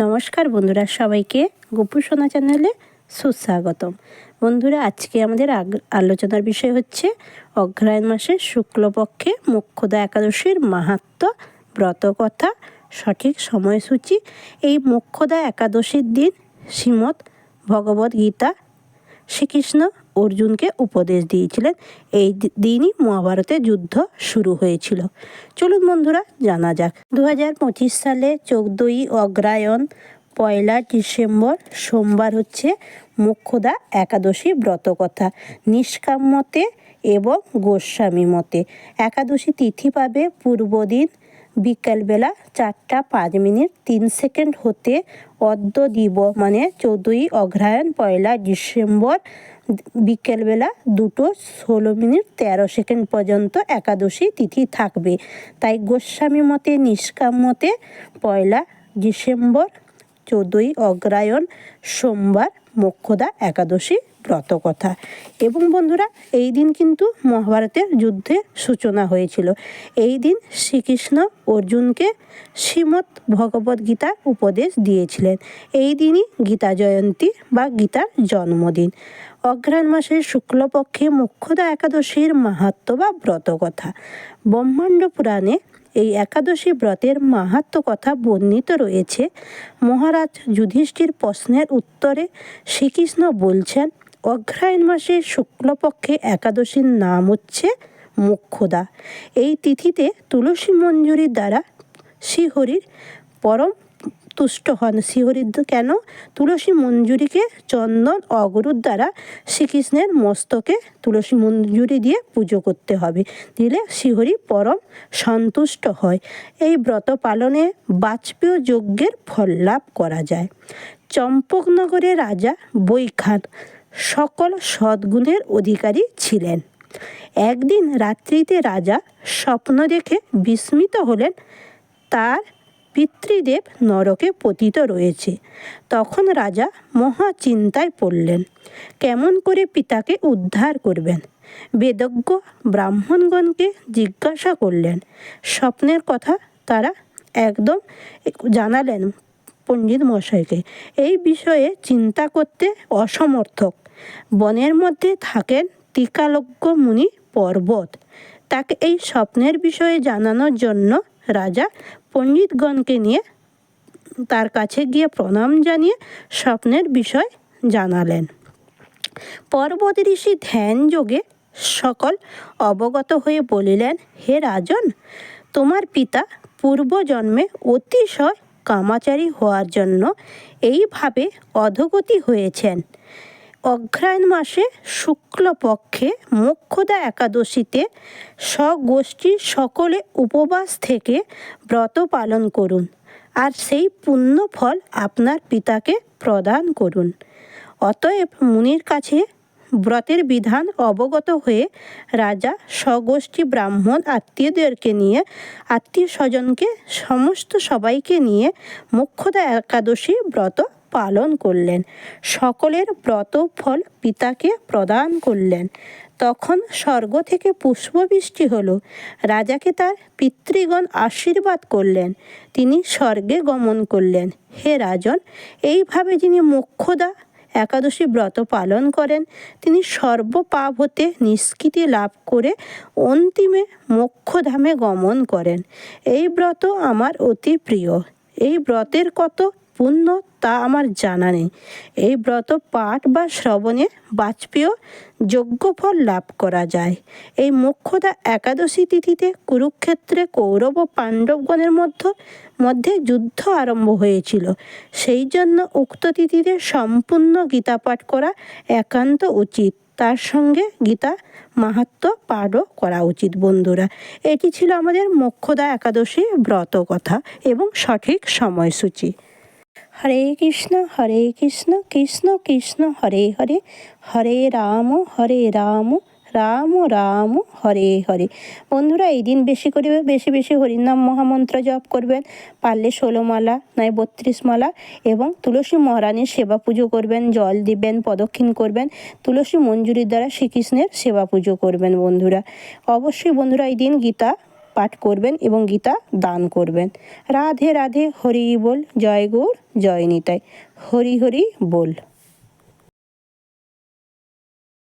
নমস্কার বন্ধুরা, সবাইকে গোপু সোনা চ্যানেলে সুস্বাগতম। বন্ধুরা, আজকে আমাদের আলোচনার বিষয় হচ্ছে অগ্রহায়ণ মাসের শুক্লপক্ষে মোক্ষদা একাদশীর মাহাত্ম্য ব্রতকথা, সঠিক সময়সূচি। এই মোক্ষদা একাদশীর দিন শ্রীমৎ ভগবদ্ গীতা শ্রীকৃষ্ণ অর্জুনকে উপদেশ দিয়েছিলেন। এই দিনই মহাভারতের যুদ্ধ শুরু হয়েছিল। চলুন বন্ধুরা, জানা যাক। দু সালে চৌদ্দই অগ্রায়ণ, পয়লা ডিসেম্বর সোমবার হচ্ছে মোক্ষদা একাদশী ব্রতকথা। নিষ্কাম্যতে এবং গোস্বামী মতে। একাদশী তিথি পাবে পূর্বদিন বিকালবেলা চারটা পাঁচ মিনিট তিন সেকেন্ড হতে অদ্য দিব মানে চৌদ্দই অগ্রহায়ণ পয়লা ডিসেম্বর বিকেলবেলা দুটো ষোলো মিনিট তেরো সেকেন্ড পর্যন্ত একাদশী তিথি থাকবে। তাই গোস্বামী মতে, নিষ্কাম মতে পয়লা ডিসেম্বর, চোদ্দোই অগ্রায়ণ, সোমবার, মোক্ষদা একাদশী ব্রতকথা। এবং বন্ধুরা, এই দিন কিন্তু মহাভারতের যুদ্ধের সূচনা হয়েছিল। এই দিন শ্রীকৃষ্ণ অর্জুনকে শ্রীমৎ ভগবদ্গীতার উপদেশ দিয়েছিলেন। এই দিনই গীতা জয়ন্তী বা গীতার জন্মদিন। অঘ্রাণ মাসের শুক্লপক্ষে মোক্ষদা একাদশীর মাহাত্ম্য বা ব্রতকথা। ব্রহ্মাণ্ড পুরাণে এই একাদশী ব্রতের মাহাত্ম্য কথা বর্ণিত রয়েছে। মহারাজ যুধিষ্ঠির প্রশ্নের উত্তরে শ্রীকৃষ্ণ বলছেন অগ্রহায়ণ মাসের শুক্লপক্ষে একাদশীর নাম হচ্ছে মুখ্যদা। এই তিথিতে তুলসী মঞ্জুরির দ্বারা শ্রীহরির পরম তুষ্ট হন। শ্রীহরির কেন? তুলসী মঞ্জুরিকে চন্দন অগরুর দ্বারা শ্রীকৃষ্ণের মস্তকে তুলসী মঞ্জুরি দিয়ে পুজো করতে হবে। দিলে শ্রীহরি পরম সন্তুষ্ট হয়। এই ব্রত পালনে বাজপেয় যজ্ঞের ফল লাভ করা যায়। চম্পকনগরের রাজা বৈখান সকল সদ্গুণের অধিকারী ছিলেন। একদিন রাত্রিতে রাজা স্বপ্ন দেখে বিস্মিত হলেন। তার পিতৃদেব নরকে পতিত রয়েছে। তখন রাজা মহা চিন্তায় পড়লেন, কেমন করে পিতাকে উদ্ধার করবেন? বেদজ্ঞ ব্রাহ্মণগণকে জিজ্ঞাসা করলেন। স্বপ্নের কথা তারা একদম জানালেন পণ্ডিত মশাইকে এই বিষয়ে চিন্তা করতে অসমর্থক। বনের মধ্যে থাকেন টিকালজ্ঞ মুনি পর্বত। তাকে এই স্বপ্নের বিষয়ে জানানোর জন্য রাজা পণ্ডিতগণকে নিয়ে তার কাছে গিয়ে প্রণাম জানিয়ে স্বপ্নের বিষয় জানালেন। পর্বত ঋষি ধ্যান যোগে সকল অবগত হয়ে বলিলেন, হে রাজন, তোমার পিতা পূর্বজন্মে অতিশয় কামাচারী হওয়ার জন্য এইভাবে অধগতি হয়েছেন। অঘ্রায়ণ মাসে শুক্লপক্ষে মোক্ষদা একাদশীতে স্বগোষ্ঠীর সকলে উপবাস থেকে ব্রত পালন করুন আর সেই পুণ্য ফল আপনার পিতাকে প্রদান করুন। অতএব মুনির কাছে ব্রতের বিধান অবগত হয়ে রাজা স্বগোষ্ঠী ব্রাহ্মণ আত্মীয়দেরকে নিয়ে, আত্মীয় স্বজনকে, সমস্ত সবাইকে নিয়ে মোক্ষদা একাদশী ব্রত পালন করলেন। সকলের ব্রত ফল পিতাকে প্রদান করলেন। তখন স্বর্গ থেকে পুষ্পবৃষ্টি হলো। রাজাকে তার পিতৃগণ আশীর্বাদ করলেন। তিনি স্বর্গে গমন করলেন। হে রাজন, এইভাবে যিনি মোক্ষদা একাদশী ব্রত পালন করেন, তিনি সর্বপাপ হতে নিষ্কৃতি লাভ করে অন্তিমে মোক্ষধামে গমন করেন। এই ব্রত আমার অতি প্রিয়। এই ব্রতের কত পুণ্য তা আমার জানা নেই। এই ব্রত পাঠ বা শ্রবণে বাজপেয় যজ্ঞফল লাভ করা যায়। এই মোক্ষদা একাদশী তিথিতে কুরুক্ষেত্রে কৌরব ও পাণ্ডবগণের মধ্য, মধ্যে যুদ্ধ আরম্ভ হয়েছিল। সেই জন্য উক্ত তিথিতে সম্পূর্ণ গীতা পাঠ করা একান্ত উচিত। তার সঙ্গে গীতা মাহাত্ম পাঠও করা উচিত, বন্ধুরা। এটি ছিল আমাদের মোক্ষদা একাদশী ব্রত কথা এবং সঠিক সময়সূচি। হরে কৃষ্ণ হরে কৃষ্ণ কৃষ্ণ কৃষ্ণ, হরে হরে হরে রাম হরে রাম। রাম রাম, হরে হরে। বন্ধুরা, এই দিন বেশি করে, বেশি বেশি হরিনাম মহামন্ত্র জপ করবেন। পারলে ষোলো মালা, নয় বত্রিশ মালা এবং তুলসী মহারানীর সেবা পুজো করবেন, জল দিবেন প্রদক্ষিণ করবেন, তুলসী মঞ্জুরির দ্বারা শ্রীকৃষ্ণের সেবা পুজো করবেন বন্ধুরা। অবশ্যই বন্ধুরা, এই দিন গীতা পাঠ করবেন এবং গীতা দান করবেন। রাধে রাধে, হরি বল, জয় গৌর, জয় নিতাই। হরি হরি বল।